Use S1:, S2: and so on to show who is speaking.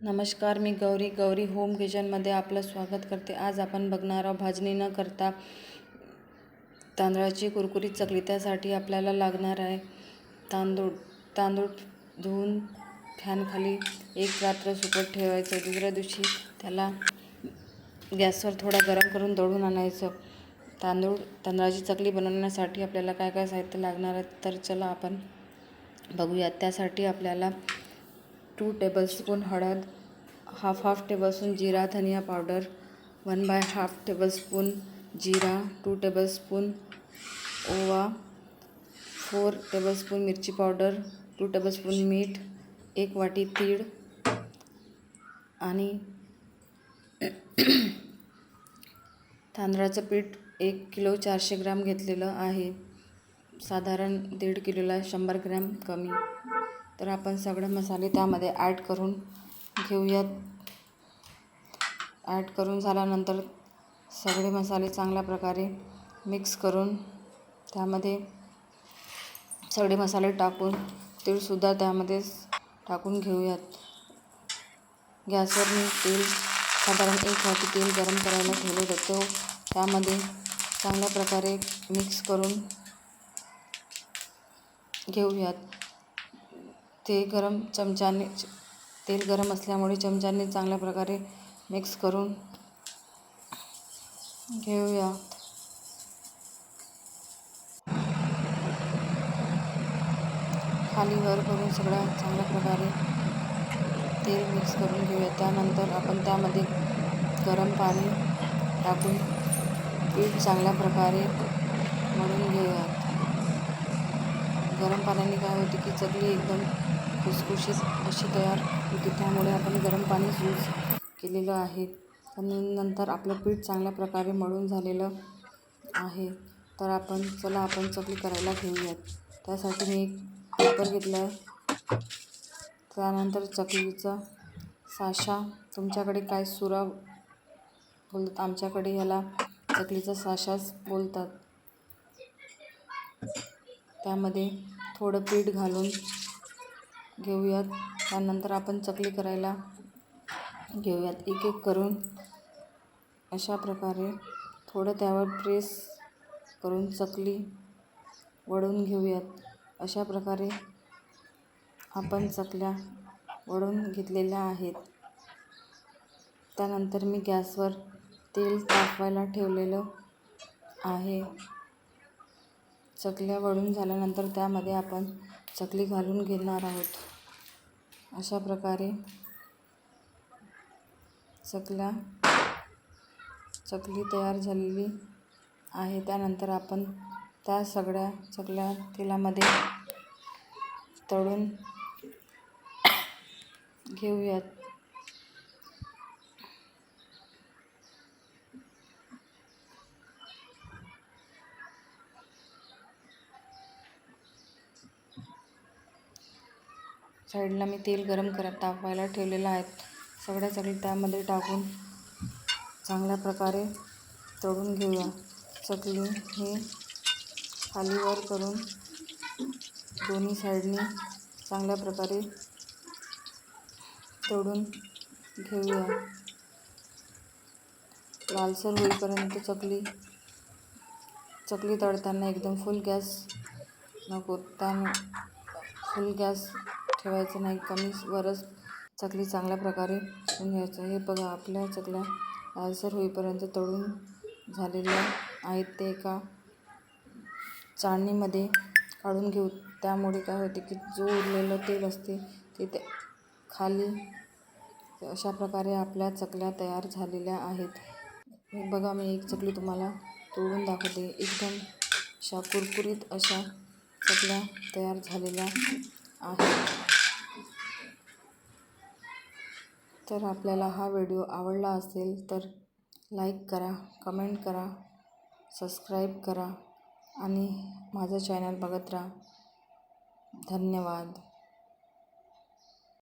S1: नमस्कार मी गौरी गौरी होम किचनमध्ये आपलं स्वागत करते. आज आपण बघणार आहोत भाजणी न करता तांदळाची कुरकुरीत चकली. त्यासाठी आपल्याला लागणार आहे तांदूळ. तांदूळ धुवून फॅनखाली एक रात्र सुकत ठेवायचं. दुसऱ्या दिवशी त्याला गॅसवर थोडा गरम करून दळून आणायचं. तांदूळ तांदळाची चकली बनवण्यासाठी आपल्याला काय काय साहित्य लागणार आहे तर चला आपण बघूयात. त्यासाठी आपल्याला टू टेबलस्पून हळद हाफ हाफ टेबलस्पून जिरा धनिया powder one by half tablespoon jeera two tablespoon ओवा फोर टेबलस्पून मिरची पावडर टू टेबलस्पून मीठ एक वाटी तीळ आणि तांदळाचं पीठ एक किलो चारशे ग्राम घेतलेलं आहे. साधारण दीड किलोला शंभर ग्रॅम कमी. तर आपण सगळे मसाले त्यामध्ये ॲड करून घेऊयात. ॲड करून झाल्यानंतर सगळे मसाले चांगल्या प्रकारे मिक्स करून त्यामध्ये सगळे मसाले टाकून तीळसुद्धा त्यामध्ये टाकून घेऊयात. गॅसवर मी तेल साधारण एक वाटी तेल गरम करायला ठेवलं जातो. त्यामध्ये चांगल्या प्रकारे मिक्स करून घेऊयात. ते गरम चमच्याने तेल गरम असल्यामुळे चमच्याने चांगल्या प्रकारे मिक्स करून घेऊया. खाली वर करून सगळ्या चांगल्या प्रकारे तेल मिक्स करून घेऊया. त्यानंतर आपण त्यामध्ये गरम पाणी टाकून पीठ चांगल्या प्रकारे मळून घेऊयात. गरम पाण्याने काय होते की चकली एकदम खुसखुशीत अशी तयार होते. त्यामुळे आपण गरम पाणीच यूज केलेलं आहे. आणि नंतर आपलं पीठ चांगल्या प्रकारे मळून झालेलं आहे. तर आपण चला आपण चकली करायला घेऊयात. त्यासाठी मी एक पेपर घेतला आहे त्यानंतर चकलीचा साशा. तुमच्याकडे काय सुरा बोलतात? आमच्याकडे ह्याला चकलीचा साशाच बोलतात. त्यामध्ये थोडं पीठ घालून घेऊयात. त्यानंतर आपण चकली करायला घेऊयात. एक एक करून अशा प्रकारे थोडं त्यावर प्रेस करून चकली वळून घेऊयात. अशा प्रकारे आपण चकल्या वळून घेतलेल्या आहेत. त्यानंतर मी गॅसवर तेल तापवायला ठेवलेलं आहे. चकल्या वळून झाल्यानंतर त्यामध्ये आपण चकली घालून घेणार आहोत. अशा प्रकारे चकल्या चकली तयार झालेली आहे. त्यानंतर आपण त्या सगळ्या चकल्या तेलामध्ये तळून घेऊयात. साईडला मी तेल गरम करत तापवायला ठेवलेलं आहे. सगळ्या चकली त्यामध्ये टाकून चांगल्या प्रकारे तळून घेऊया. चकली हे खालीवर करून दोन्ही साईडनी चांगल्या प्रकारे तळून घेऊया. लालसर होईपर्यंत चकली चकली तळताना एकदम फुल गॅस नको. त्या फुल गॅस ठेवायचं नाही. कमी वरच चकली चांगल्या प्रकारे तळून घ्यायचं. हे बघा आपल्या चकल्या लालसर होईपर्यंत तळून झालेल्या आहेत. ते एका चाळणीमध्ये काढून घेऊ. त्यामुळे काय होते की जो उरलेलं तेल असते ते खाली अशा प्रकारे आपल्या चकल्या तयार झालेल्या आहेत. हे बघा मी एक चकली तुम्हाला तोडून दाखवते. एकदम अशा कुरकुरीत अशा चकल्या तयार झालेल्या आहेत. तर आपल्याला हा व्हिडिओ आवडला असेल तर लाईक करा कमेंट करा सबस्क्राईब करा आणि माझं चॅनल बघत राहा. धन्यवाद.